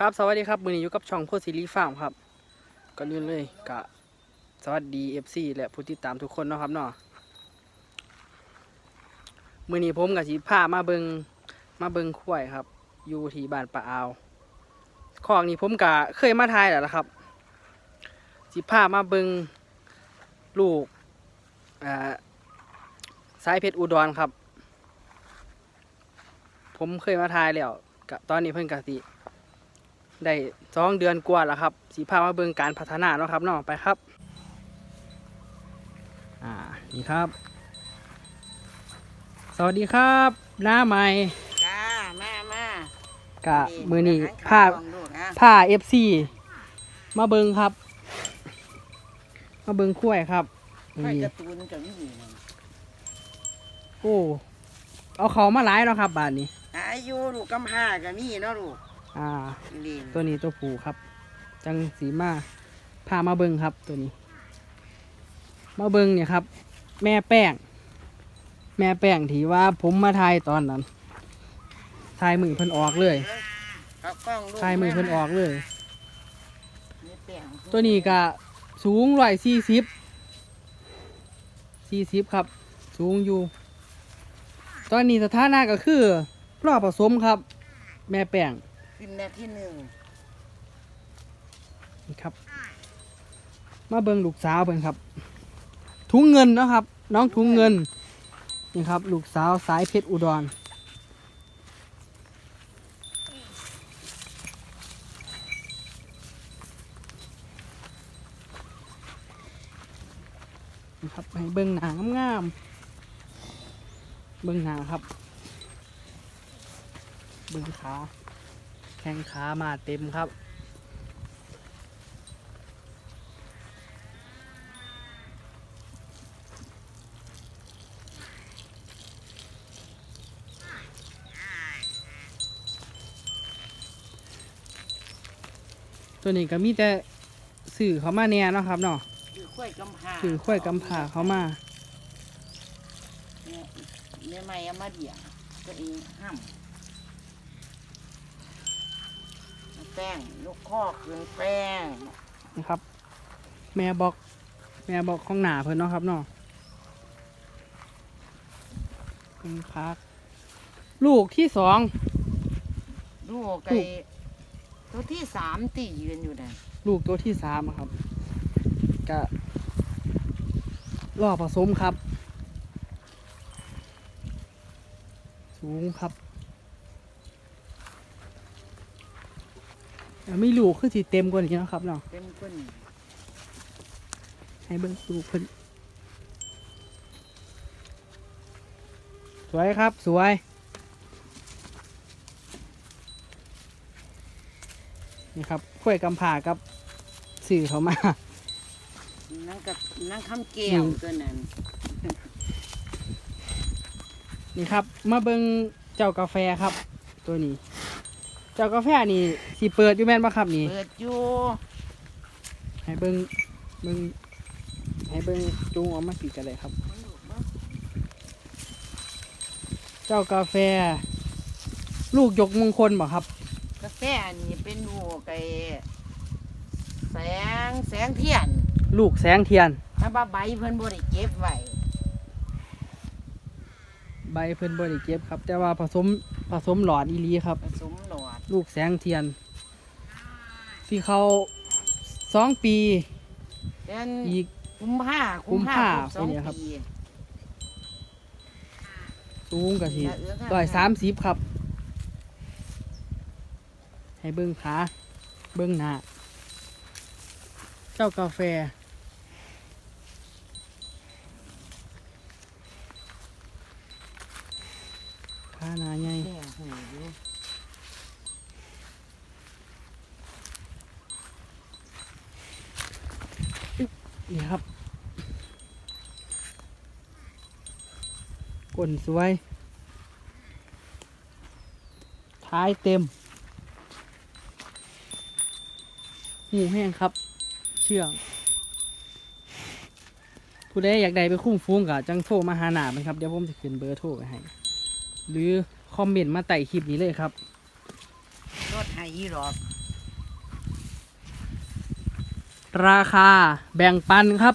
ครับสวัสดีครับมือนี้อยู่กับช่องโพสิลีฟาร์มครับก่อนอื่นเลยกะสวัสดี FC และผู้ติดตามทุกคนเนาะครับเนาะมือนี้ผมกับสีผ้ามาเบิงมาเบิงข้วยครับ อยู่ที่บ้านปะอาวคอกนี้ผมกะเคยมาทายแล้วละครับสีผ้ามาเบิงลูกอ่าสายเพชรอุดรครับ ผมเคยมาทายแล้วกะตอนนี้เพิ่นกะสิ ได้สองเดือนกว่าแล้วครับสีพามาเบิ่งการพัฒนาเนาะครับเนาะไปครับ อ่านี่ครับ สวัสดีครับ หน้าใหม่จ้าแม่แม่กะมือนี้อาหารผ้าขงลูกนะผ้าเอฟซีมาเบิ่งครับ มาเบิ่งคุ้วยครับไข่นี่การะตูนกับนี่นะโอ้เอาเขามาหลายเนาะครับบานนี้อายุลูกกำพร้ากับมีเนาะลูก อ่านี่ตัวนี้ตัวผูครับ จังสีมาพามาเบิงครับตัวนี้ มาเบิงเนี่ยครับ แม่แป้ง แม่แป้งที่ว่าผมมาทายตอนนั้นทายมือเพิ่นออกเลยเอากล้องลูกทายมือเพิ่นออกเลย นี่แป้งตัวนี้ก็สูงร้อยสี่สิบสี่สิบครับ สูงอยู่ ตอนนี้สถานะก็คือรอบผสมครับ แม่แป้ง ขึ้นแน่ที่หนึ่งนี่ครับ มาเบิงลูกสาวเพิ่นครับ ถุงเงินเนาะครับ น้องถุงเงินนี่ครับ ลูกสาวสายเพชรอุดรนะครับให้เบิงหนางามๆเบิงหนาครับ เบิงขา ข้งขามาเต็มครับ ตัวนี้ก็มีแต่สื่อเขามาเนี่ยเนาะครับเนาะคือข้วยกำพร้าสื่อข้อยกำผาเขามาเนี่ยแม่ไม่เอามาเดี่ยงตัวเองห้าม แป้งลูกข้อคืนแป้งนะครับ แม่บอก แม่บอกของหนาเพิ่นเนาะครับเนาะเป็นพัก ลูกที่สอง ลูกไก่ลูกตัวที่สามตีกันอยู่นะลูกตัวที่สามอะครับก็รอผสมครับ สูงครับ แล้วมีลูกคือสีเต็มกว่านี้เนาะครับเนาะเป็นคนให้เบิ่งลูกเพิ่นสวยครับสวย นี่ครับข้วยกำผากับสื่อเขามานั่งกับนั่งคำแก้วอืมตัวนั้น นี่ครับ มาเบิงเจ้ากาแฟครับ ตัวนี้ เจ้ากาแฟนี่สีเปิดอยู่แม่นปะครับนี่ เปิดอยู่ให้เบิงเบิงให้เบิงจูงออกมาสีกันเลยครับ เจ้ากาแฟ ลูกยกมงคลบ่ครับ กาแฟนี่เป็นลูกไอ้แสงแสงเทียนลูกแสงเทียนถ้าว่าใบเพิ่นบ่ได้เก็บไว้ใบเพิ่นบริเก็บครับ แต่ว่าผสมผสมหลอดอีหลีครับ ผสมห ลอดลูกแสงเทียน ที่เขาสองปี เดือนอีก กุมภากุมภาครบสองเป็นไงครับปี สูงกะสิอย่าเอื้อข้างร้อยสามสิบครับ ให้เบิ้งขาเบิ้งหน้า เจ้ากาแฟ ขาหนาใหญ่ แก้หูอยู่ นี่ครับก้นสวย ท้ายเต็ม หูแห้งครับ เชื่อง ผู้ใดอยากได้ไปคุ้มฟุ้งกับจังโทรมาหาหนามันครับ เดี๋ยวผมจะขึ้นเบอร์โทรไปให้ หรือคอมเมนต์มาใต้คลิปนี้เลยครับ รถไห้อีหรอก ราคาแบ่งปันครับ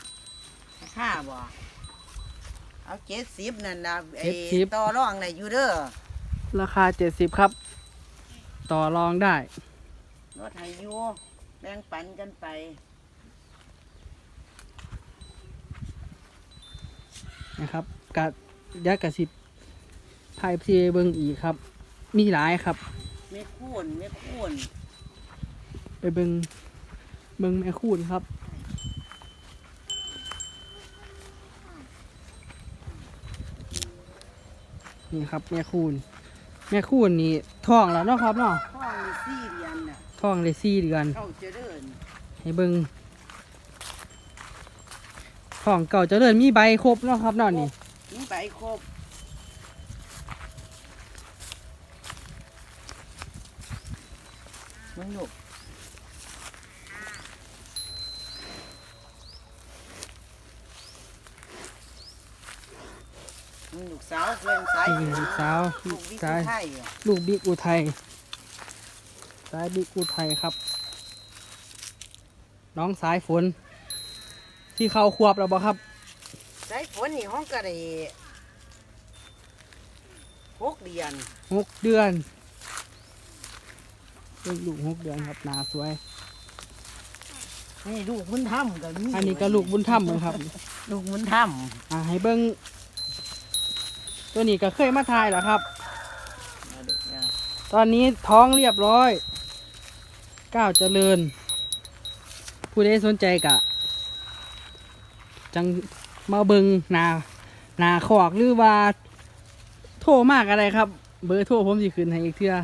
ค่าบ่เอาเจ็ดสิบนั่นนะไอ้70 ต่อรองน่ะอยู่เด้อราคาเจ็ดสิบครับ ต่อรองได้ รถไถอยู่แบ่งปันกันไปนะครับกะยักกะสิบพายพีเบิงอีกครับ มีหลายครับ ไม่คูนไม่คูนไปเบิง เบิงแม่คูนครับ นี่ครับแม่คูนแม่คูนนี่ท้องแล้วเนาะครับเนาะห้องมีสี่เดือนน่ะท้องได้สี่เดือนเข้าเจะเดินให้เบิงท้องเก่าเจะเดินมีใบครบเนาะครับเนาะนี่นี่ใบครบมึงลูก ลูกสาวเพื่อนสายนี่ลูกสาวลูลูกกวิชายไทยอะลูกบิ๊กอุทัยสายบิ๊กอุทัยครับ น้องสายฝน ที่เขาควบแล้วบ่ครับ สายฝนนี่ห้องกระเดหกเดือนหกเดือนเป็นลูกหกเดือนครับหนาสวยนี่ลูกบุญธรรมกับมีอันนี้ก็ลูกบุญธรรมเหมือนครับ ลูกบุญธรรมอ่าให้เบิ้ง ตัวนี้ก็เคยมาทายแล้วครับมาดูเนี่ยตอนนี้ท้องเรียบร้อยก้าวเจริญ ผู้ใดสนใจกะ จังมาเบิงหนาหนาขอกหรือว่า โทรมากอะไรครับ เบอร์โทรผมสิขึ้นให้อีกเทื่อ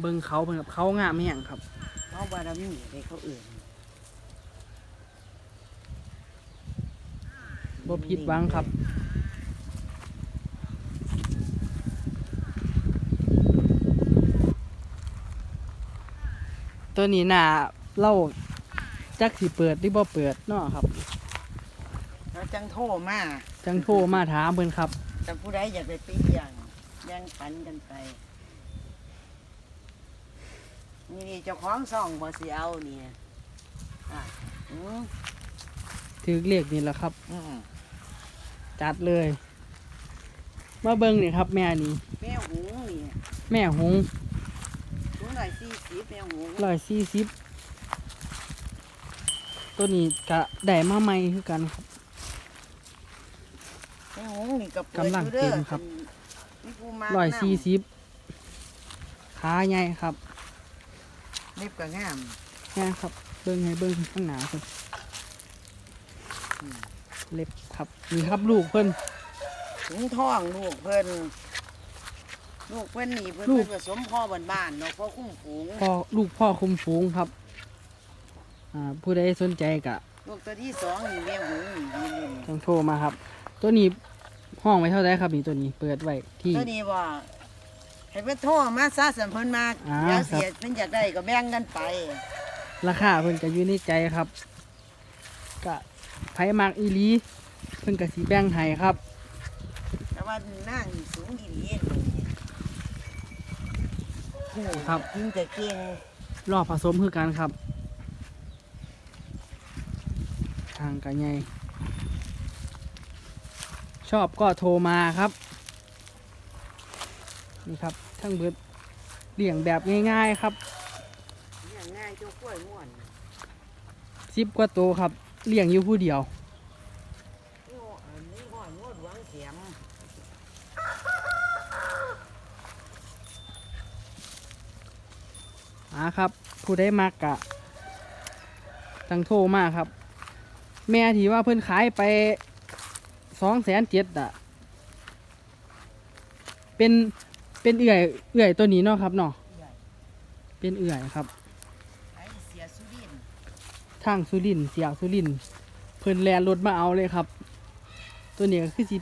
เบิงเขาเพิ่นกับเขางามแห้งครับ เขาบารมีเด็กเขาอื่นบ่ผิดหวังครับ ตัวนี้น่าเล่าจักสิเปิดหรือบ่เปิดเนาะครับ แล้วจังโทรมาจังโทรมาถามเพิ่นครับ แต่ผู้ใดอยากไปปีเลี้ยงแย่งปันกันไป นี่นี่เจ้าของซ่องบ่สิเอานี่อะอืมถือเลขนี่แหละครับ อืมจัดเลย มาเบิ่งนี่ครับ แม่นี่แม่หูนี่แม่หงถุงหน่อยสี่สิบแม่หูร้อยสี่สิบตัวนี้ก็ได้มาใหม่คือกันครับ แม่หูนี่ก็เปิดกำลังอยู่เด้อเต็มครับ มีผู้มาร้อยสี่นำสิบขาใหญ่ครับ เล็บก็งามแม่ครับ เบิ่งให้เบิ่งข้างหน้าเพิ่นอืมเล็บครับนี่ครับลูกเพิ่นถุงท้องลูกเพิ่นลูกเพิ่นนี่เพิ่นลูกเพิ่นผสมพ่อบ้านๆเนาะพ่อคุ้มฝูงพ่อลูกพ่อคุมฝูงครับอ่าผู้ใดสนใจกะลูกตัวที่สองนี่แม่หูนี่ยืนต้องโทรมาครับ ตัวนี้ห้องไว้เท่าไหรครับนี่ตัวนี้เปิดไว้ที่ตัวนี้ว่า ให้เพิ่นโทรมาซะสัมเพิ่นมาอ่าเดี๋ยวเสียครับเพิ่นอยากได้ก็แบ่งกันไปราคาเพิ่นก็อยู่ในใจครับกะไผมากอีหลีเพิ่นก็สีแบ่งให้ครับ แต่ว่านั่งนี่สูงอีหลีนี่ครับ ยิงแต่เก่งรอบผสมคือกันครับ ทางกันใหญ่ชอบก็โทรมาครับ นี่ครับ ทั้งเบิดเลี้ยงแบบง่ายๆครับเลี้ยงง่ายเจ้ากล้วยม่วนสิบกว่าโตวครับเลี้ยงอยู่ผู้เดียวอาครับ ผู้ได้มากกะตังโทรมากครับ แม่ที่ว่าเพิ่อนขายไปสองแสนเจ็ดอะ เป็น เป็นเอื่อยเอื่อยตัวนี้เนาะครับเนาะเป็นเอื่อยครับไอเสียสุรินทางสุรินเสียสุรินเพิ่นแลนรถมาเอาเลยครับ ตัวนี้ก็คือสิ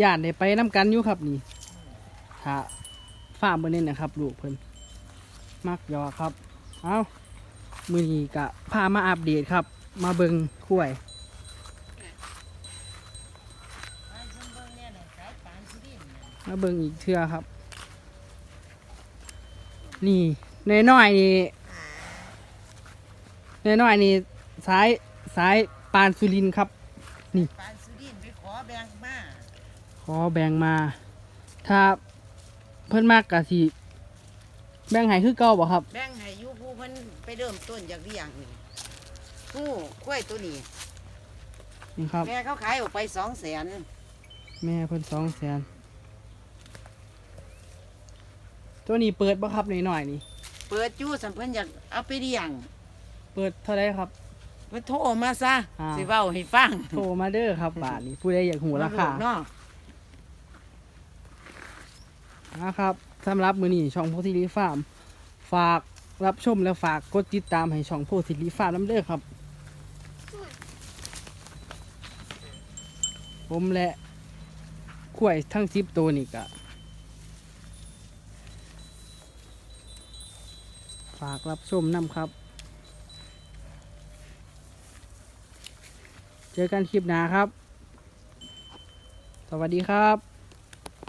ย่านได้ไปน้กันอยู่ครับนี่ถ้าฟ้ามเบอร์เน้นนะครับลูกเพิ่นมักยอครับ เอามือนี้กะพามาอัปเดตครับ มาเบิงคุ้วยมาเบิงอีกเทื่อครับ สนี่น้อยๆนี่น้อยๆนี่สายสายปานสุรินทร์ครับ นี่ปานสุดินไปขอแบ่งมา ขอแบ่งมา ถ้าเพิ่นมากกะสิแบ่งให้คือเก่าบ่ครับ แบ่งให้อยูผู้เพิ่นไปเริ่มต้นจากเลี้ยงนี่ผู้กล้วยตัวนี้นี่ครับ แม่เขาขายออกไปสองแสนแม่เพิ่นสองแสน ตัวนี้เปิดบ่ครับน้อยๆนี่ เปิดจู้สัมเพิ่นอยากเอาไปเลี้ยงเปิดเท่าไรครับ เพิ่นโทรมาซะอ่า สิเว้าให้ฟังโทรมาเด้อครับบาทนี้ผู้ใดอยากหูราคาเนาะนะครับสำหรับมือนี้ช่องโพธิลิฟาร์มฝากรับชมและฝากกดติดตามให้ช่องโพธิลิฟาร์มน้ำเด้อครับ ผมและขวยทั้งสิบตัวนี่กะฝากรับชมน้ำครับ เจอกันคลิปหน้าครับ สวัสดีครับ